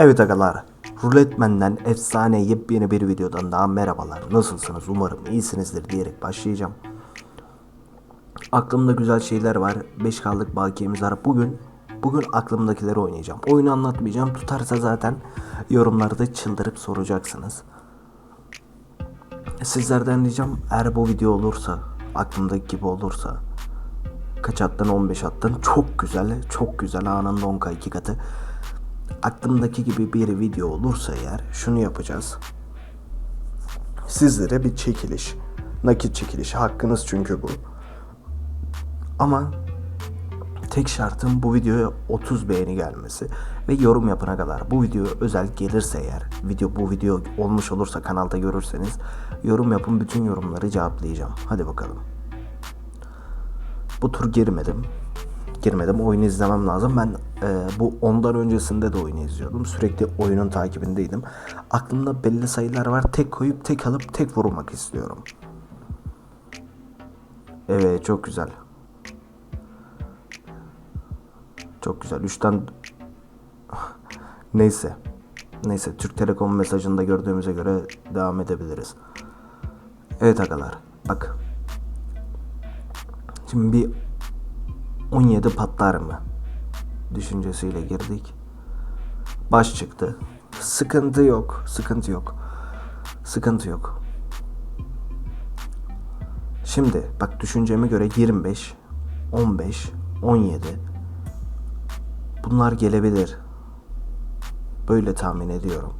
Evet agalar, Ruletmen'den efsane yepyeni bir videodan daha merhabalar. Nasılsınız? Umarım iyisinizdir diyerek başlayacağım. Aklımda güzel şeyler var. 5 kaldık bakiyemiz var. Bugün bugün aklımdakileri oynayacağım. Oyunu anlatmayacağım. Tutarsa zaten yorumlarda çıldırıp soracaksınız. Sizlerden ricam eğer bu video olursa, aklımdaki gibi olursa kaç attın 15 attın çok güzel çok güzel anında 10k 2 katı aklımdaki gibi bir video olursa eğer şunu yapacağız. Sizlere bir çekiliş nakit çekilişi hakkınız çünkü bu. Ama tek şartım bu videoya 30 beğeni gelmesi ve yorum yapana kadar bu video özel gelirse eğer video bu video olmuş olursa kanalda görürseniz yorum yapın bütün yorumları cevaplayacağım. Hadi bakalım. Bu tur girmedim. Girmedim. Oyunu izlemem lazım. Ben e, bu ondan öncesinde de oyunu izliyordum. Sürekli oyunun takibindeydim. Aklımda belli sayılar var. Tek koyup tek alıp tek vurmak istiyorum. Evet çok güzel. Çok güzel. Üçten neyse. Neyse Türk Telekom mesajında gördüğümüze göre devam edebiliriz. Evet agalar. Bak Şimdi bir 17 patlar mı? Düşüncesiyle girdik. Baş çıktı. Sıkıntı yok. Sıkıntı yok. Sıkıntı yok. Şimdi bak düşünceme göre 25, 15, 17 bunlar gelebilir. Böyle tahmin ediyorum.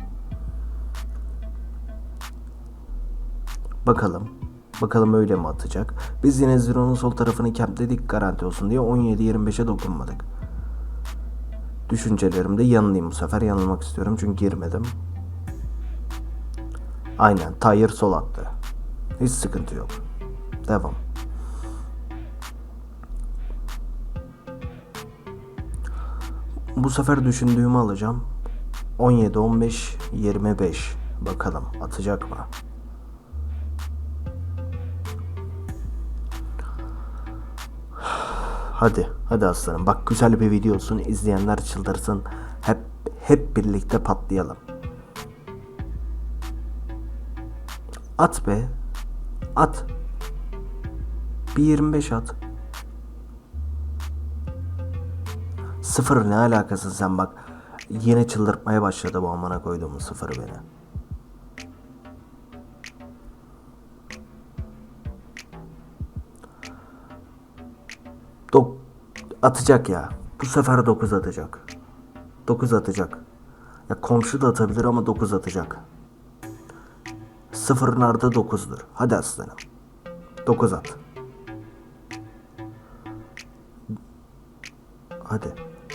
Bakalım. Bakalım öyle mi atacak? Biz yine Zero'nun sol tarafını kempledik garanti olsun diye 17-25'e dokunmadık. Düşüncelerimde yanılayım bu sefer. Yanılmak istiyorum çünkü girmedim. Aynen. Tayır sol attı. Hiç sıkıntı yok. Devam. Bu sefer düşündüğümü alacağım. 17, 15, 25. Bakalım atacak mı? Hadi, hadi aslanım. Bak güzel bir video olsun. izleyenler çıldırsın. Hep hep birlikte patlayalım. At be. At. Bir 25 at. Sıfır ne alakası sen bak. Yine çıldırtmaya başladı bu amına koyduğumun sıfırı beni. Dok atacak ya. Bu sefer 9 atacak. 9 atacak. Ya komşu da atabilir ama 9 atacak. Sıfırın ardı 9'dur. Hadi aslanım. 9 at. Hadi.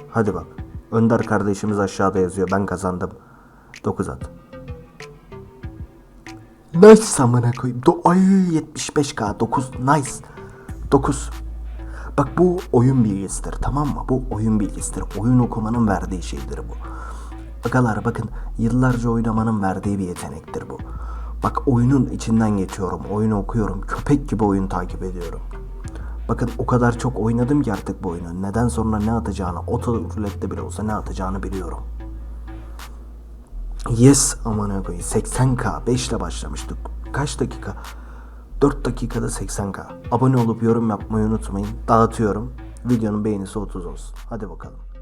Hadi bak. Önder kardeşimiz aşağıda yazıyor. Ben kazandım. 9 at. Nice amına koyayım. Do Ay 75k 9 nice. 9. Bak bu oyun bilgisidir tamam mı? Bu oyun bilgisidir. Oyun okumanın verdiği şeydir bu. Agalar bakın yıllarca oynamanın verdiği bir yetenektir bu. Bak oyunun içinden geçiyorum. Oyunu okuyorum. Köpek gibi oyun takip ediyorum. Bakın o kadar çok oynadım ki artık bu oyunu. Neden sonra ne atacağını, oto rulette bile olsa ne atacağını biliyorum. Yes aman koyayım 80k 5 ile başlamıştık. Kaç dakika? 4 dakikada 80k. Abone olup yorum yapmayı unutmayın. Dağıtıyorum. Videonun beğenisi 30 olsun. Hadi bakalım.